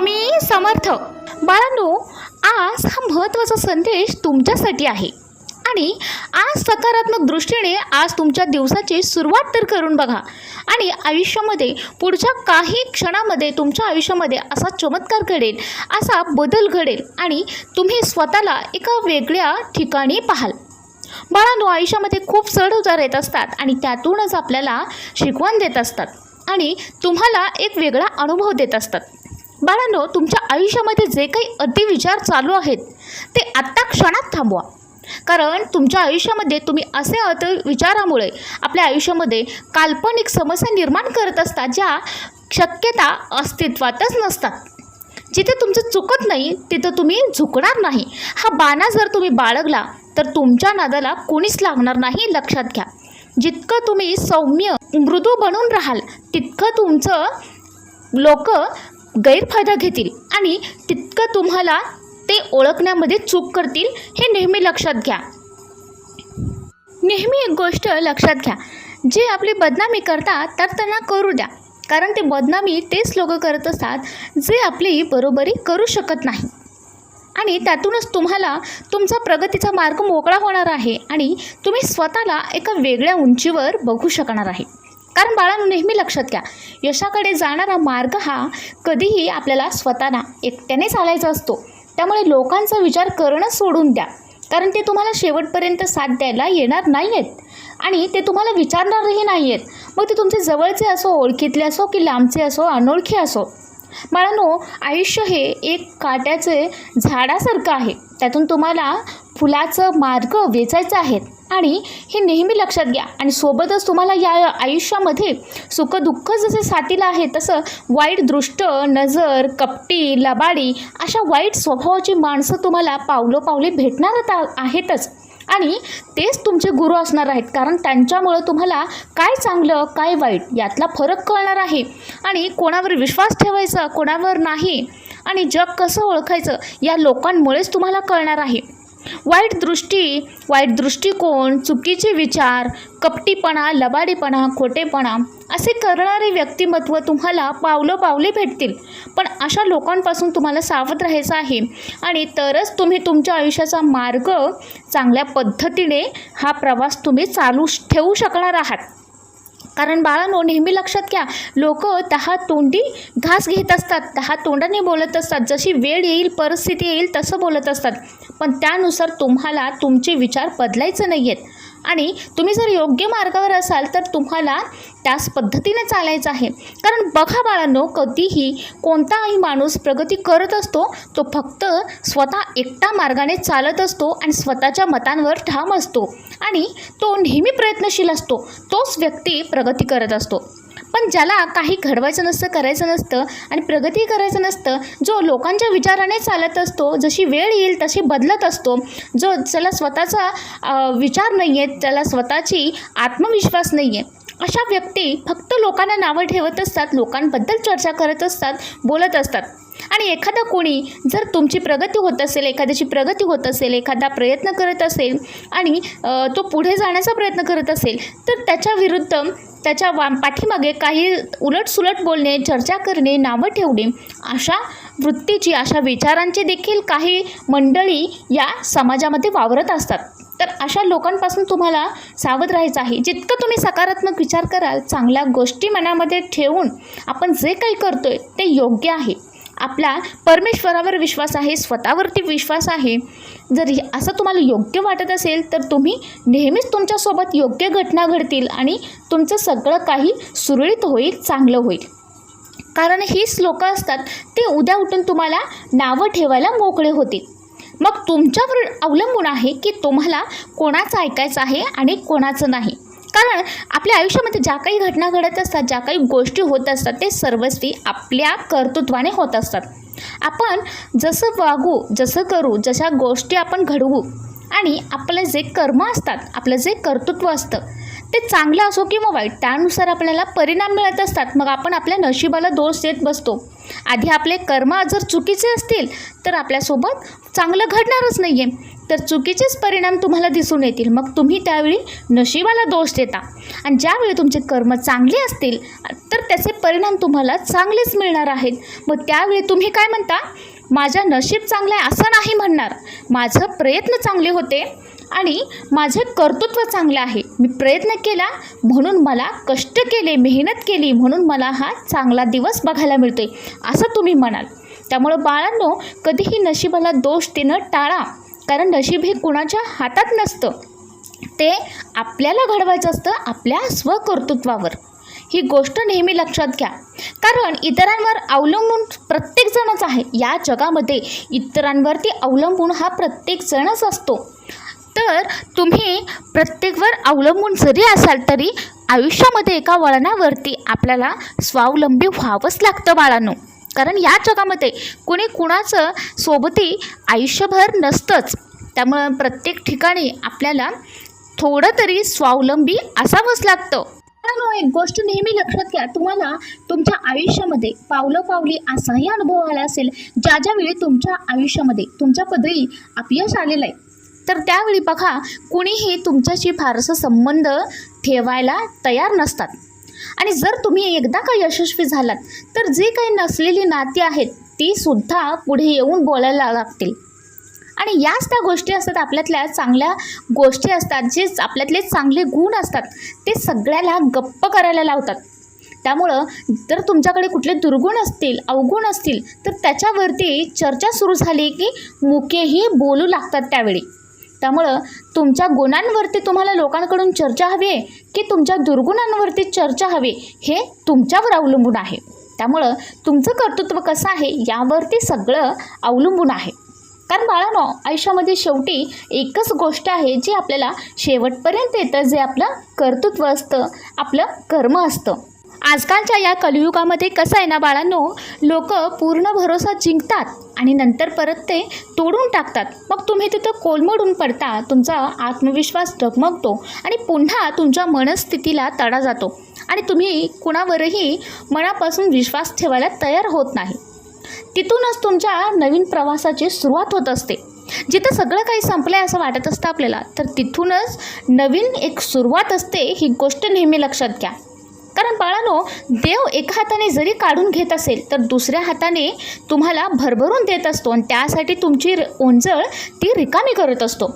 स्वामी समर्थ. बाळांनो आज हा महत्त्वाचा संदेश तुमच्यासाठी आहे. आणि आज सकारात्मक दृष्टीने आज तुमच्या दिवसाची सुरुवात तर करून बघा. आणि आयुष्यामध्ये पुढच्या काही क्षणामध्ये तुमच्या आयुष्यामध्ये असा चमत्कार घडेल असा बदल घडेल आणि तुम्ही स्वतःला एका वेगळ्या ठिकाणी पाहाल. बाळांनो आयुष्यामध्ये खूप चढ उतार येत असतात आणि त्यातूनच आपल्याला शिकवण देत असतात आणि तुम्हाला एक वेगळा अनुभव देत असतात. बाळांनो तुमच्या आयुष्यामध्ये जे काही अतिविचार चालू आहेत ते आत्ता क्षणात थांबवा. कारण तुमच्या आयुष्यामध्ये तुम्ही असे अति विचारामुळे आपल्या आयुष्यामध्ये काल्पनिक समस्या निर्माण करत असता ज्या शक्यता अस्तित्वातच नसतात. जिथे तुमचं चुकत नाही तिथं तुम्ही झुकणार नाही. हा बाणा जर तुम्ही बाळगला तर तुमच्या नादाला कोणीच लागणार नाही लक्षात घ्या. जितकं तुम्ही सौम्य मृदू बनून राहाल तितकं तुमचं लोक गैरफायदा घेतील आणि तितकं तुम्हाला ते ओळखण्यामध्ये चूक करतील हे नेहमी लक्षात घ्या. नेहमी एक गोष्ट लक्षात घ्या. जे आपली बदनामी करतात तर त्यांना करू द्या. कारण ते बदनामी तेच लोक करत असतात जे आपली बरोबरी करू शकत नाही. आणि त्यातूनच तुम्हाला तुमचा प्रगतीचा मार्ग मोकळा होणार आहे आणि तुम्ही स्वतःला एका वेगळ्या उंचीवर बघू शकणार आहे. कारण बाळांनो नेहमी लक्षात घ्या. यशाकडे जाणारा मार्ग हा कधीही आपल्याला स्वतःना एकट्याने चालायचा असतो. त्यामुळे लोकांचा विचार करणं सोडून द्या. कारण ते तुम्हाला शेवटपर्यंत साथ द्यायला येणार नाही आहेत आणि ते तुम्हाला विचारणारही नाही आहेत मग ते तुमचे जवळचे असो ओळखीतले असो की लांबचे असो अनोळखी असो. बाळांनो आयुष्य हे एक काट्याचे झाडासारखं आहे. त्यातून तुम्हाला फुलाचं मार्ग वेचायचं आहेत. आणि हे नेहमी लक्षात घ्या. आणि सोबतच तुम्हाला या आयुष्यामध्ये सुखदुःख जसे साथीला आहे तसं वाईट दृष्ट नजर कपटी लबाडी अशा वाईट स्वभावाची माणसं तुम्हाला पावलोपावले भेटणारच आहेतच. आणि तेच तुमचे गुरु असणार आहेत. कारण त्यांच्यामुळं तुम्हाला काय चांगलं काय वाईट यातला फरक कळणार आहे. आणि कोणावर विश्वास ठेवायचा कोणावर नाही. आणि जग कसं ओळखायचं या लोकांमुळेच तुम्हाला कळणार आहे. वाईट दृष्टी वाईट दृष्टिकोन चुकीचे विचार कपटीपणा लबाडीपणा खोटेपणा असे करणारे व्यक्तिमत्व तुम्हाला पावलं पावले भेटतील. पण अशा लोकांपासून तुम्हाला सावध राहायचं आहे. आणि तरच तुम्ही तुमच्या आयुष्याचा मार्ग चांगल्या पद्धतीने हा प्रवास तुम्ही चालू ठेवू शकणार आहात. कारण बाळांनो नेहमी लक्षात घ्या लोक दहा तोंडी घास घेत असतात. दहा तोंडाने बोलत असतात. जशी वेळ येईल परिस्थिती येईल तसं बोलत असतात. पण त्यानुसार तुम्हाला तुमचे विचार बदलायचं नाही आहेत आणि तुम्ही जर योग्य मार्गावर असाल तर तुम्हाला त्याच पद्धतीने चालायचं आहे. कारण बघा बाळांनो कधीही कोणताही माणूस प्रगती करत असतो तो फक्त स्वतः एकटा मार्गाने चालत असतो आणि स्वतःच्या मतांवर ठाम असतो. आणि तो नेहमी प्रयत्नशील असतो. तोच व्यक्ती प्रगती करत असतो. पण ज्याला काही घडवायचं नसतं करायचं नसतं आणि प्रगती करायचं नसतं जो लोकांच्या विचाराने चालत असतो जशी वेळ येईल तशी बदलत असतो जो ज्याला स्वतःचा विचार नाही आहे त्याला स्वतःची आत्मविश्वास नाही आहे अशा व्यक्ती फक्त लोकांना नावं ठेवत असतात लोकांबद्दल चर्चा करत असतात बोलत असतात. आणि एखादा कोणी जर तुमची प्रगती होत असेल एखाद्याची प्रगती होत असेल एखादा प्रयत्न करत असेल आणि तो पुढे जाण्याचा प्रयत्न करत असेल तर त्याच्या विरुद्ध त्याच्या वा पाठीमागे काही उलटसुलट बोलणे चर्चा करणे नावं ठेवणे अशा वृत्तीची अशा विचारांची देखील काही मंडळी या समाजामध्ये वावरत असतात. तर अशा लोकांपासून तुम्हाला सावध राहायचं आहे. जितकं तुम्ही सकारात्मक विचार कराल चांगल्या गोष्टी मनामध्ये ठेवून आपण जे काही करतोय ते योग्य आहे. आपला परमेश्वरावर विश्वास आहे स्वतःवरती विश्वास आहे. जर असं तुम्हाला योग्य वाटत असेल तर तुम्ही नेहमीच तुमच्यासोबत योग्य घटना घडतील आणि तुमचं सगळं काही सुरळीत होईल चांगलं होईल. कारण हीच लोकं असतात ते उद्या उठून तुम्हाला नावं ठेवायला मोकळे होतील. मग तुमच्यावर अवलंबून आहे की तुम्हाला कोणाचं ऐकायचं आहे आणि कोणाचं नाही. कारण आपल्या आयुष्यामध्ये ज्या काही घटना घडत असतात ज्या काही गोष्टी होत असतात ते सर्वस्वी आपल्या कर्तृत्वाने होत असतात. आपण जसं वागू जसं करू जशा गोष्टी आपण घडवू आणि आपलं जे कर्म असतात आपलं जे कर्तृत्व असतं ते चांगलं असो किंवा वाईट त्यानुसार आपल्याला परिणाम मिळत असतात. मग आपण आपल्या नशिबाला दोष देत बसतो. आधी आपले कर्म जर चुकीचे असतील तर आपल्यासोबत चांगलं घडणारच नाही आहे तर चुकीचेच परिणाम तुम्हाला दिसून येतील. मग तुम्ही त्यावेळी नशिबाला दोष देता. आणि ज्यावेळी तुमचे कर्म चांगले असतील तर त्याचे परिणाम तुम्हाला चांगलेच मिळणार आहेत. मग त्यावेळी तुम्ही काय म्हणता? माझ्या नशीब चांगलं आहे असं नाही म्हणणार. माझं प्रयत्न चांगले होते आणि माझे कर्तृत्व चांगलं आहे. मी प्रयत्न केला म्हणून मला कष्ट केले मेहनत केली म्हणून मला हा चांगला दिवस बघायला मिळतोय. असं तुम्ही म्हणाल. त्यामुळं बाळांनो कधीही नशिबाला दोष देणं टाळा कारण नशीब हे कुणाच्या हातात नसतं. ते आपल्याला घडवायचं असतं आपल्या स्वकर्तृत्वावर. ही गोष्ट नेहमी लक्षात घ्या. कारण इतरांवर अवलंबून प्रत्येकजणच आहे. या जगामध्ये इतरांवरती अवलंबून हा प्रत्येकजणच असतो. तर तुम्ही प्रत्येकवर अवलंबून जरी असाल तरी आयुष्यामध्ये एका वळणावरती आपल्याला स्वावलंबी व्हावंच लागतं बाळांनो. कारण या जगामध्ये कुणी कुणाचं सोबती आयुष्यभर नसतंच. त्यामुळं प्रत्येक ठिकाणी आपल्याला थोडं तरी स्वावलंबी असावंच लागतं. मित्रांनो, एक गोष्ट नेहमी लक्षात घ्या. तुम्हाला तुमच्या आयुष्यामध्ये पावलं पावली असाही अनुभव आला असेल ज्या ज्यावेळी तुमच्या आयुष्यामध्ये तुमच्या पदरी अपयश आलेलं आहे. तर त्यावेळी बघा कुणीही तुमच्याशी फारसं संबंध ठेवायला तयार नसतात. आणि जर तुम्ही एकदा का यशस्वी झालात तर जे काही नसलेली नाती आहेत ती सुद्धा पुढे येऊन बोलायला लागतील. आणि याच त्या गोष्टी असतात आपल्यातल्या चांगल्या गोष्टी असतात जे आपल्यातले चांगले गुण असतात ते सगळ्याला गप्प करायला लावतात. त्यामुळं जर तुमच्याकडे कुठले दुर्गुण असतील अवगुण असतील तर त्याच्यावरती चर्चा सुरू झाली की मुकेही बोलू लागतात त्यावेळी. त्यामुळं तुमच्या गुणांवरती तुम्हाला लोकांकडून चर्चा हवी आहे की तुमच्या दुर्गुणांवरती चर्चा हवी हे तुमच्यावर अवलंबून आहे. त्यामुळं तुमचं कर्तृत्व कसं आहे यावरती सगळं अवलंबून आहे. कारण बाळानो आयुष्यामध्ये शेवटी एकच गोष्ट आहे जी आपल्याला शेवटपर्यंत येतं जे आपलं कर्तृत्व असतं आपलं कर्म असतं. आजकालच्या या कलियुगामध्ये कसं आहे ना बाळांनो लोक पूर्ण भरोसा जिंकतात आणि नंतर परत ते तोडून टाकतात. मग तुम्ही तिथं कोलमडून पडता तुमचा आत्मविश्वास डगमगतो आणि पुन्हा तुमच्या मनस्थितीला तडा जातो. आणि तुम्ही कुणावरही मनापासून विश्वास ठेवायला तयार होत नाही. तिथूनच तुमच्या नवीन प्रवासाची सुरुवात होत असते. जिथं सगळं काही संपलं आहे असं वाटत असतं आपल्याला तर तिथूनच नवीन एक सुरुवात असते ही गोष्ट नेहमी लक्षात घ्या. कारण बाळानो देव एका हाताने जरी काढून घेत असेल तर दुसऱ्या हाताने तुम्हाला भरभरून देत असतो आणि त्यासाठी तुमची ओंजळ ती रिकामी करत असतो.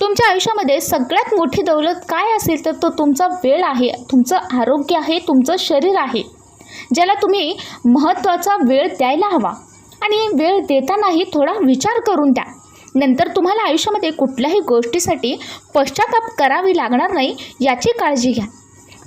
तुमच्या आयुष्यामध्ये सगळ्यात मोठी दौलत काय असेल तर तो तुमचा वेळ आहे तुमचं आरोग्य आहे तुमचं शरीर आहे ज्याला तुम्ही महत्त्वाचा वेळ द्यायला हवा. आणि वेळ देतानाही थोडा विचार करून द्या. नंतर तुम्हाला आयुष्यामध्ये कुठल्याही गोष्टीसाठी पश्चाताप करावी लागणार नाही याची काळजी घ्या.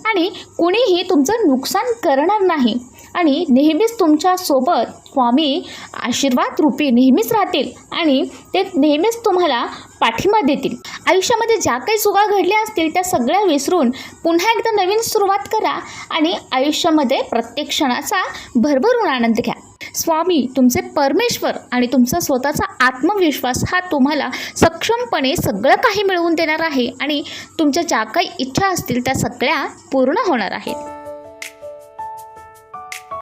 आणि कुणीही तुमचं नुकसान करणार नाही. आणि नेहमीच तुमच्यासोबत स्वामी आशीर्वाद रूपी नेहमीच राहतील आणि ते नेहमीच तुम्हाला पाठिंबा देतील. आयुष्यामध्ये ज्या काही चुका घडल्या असतील त्या सगळ्या विसरून पुन्हा एकदा नवीन सुरुवात करा आणि आयुष्यामध्ये प्रत्येक क्षणाचा भरभरून आनंद घ्या. स्वामी तुमचे परमेश्वर आणि तुमचा स्वतःचा आत्मविश्वास हा तुम्हाला सक्षमपणे सगळं काही मिळवून देणार आहे आणि तुमच्या ज्या काही इच्छा असतील त्या सगळ्या पूर्ण होणार आहेत.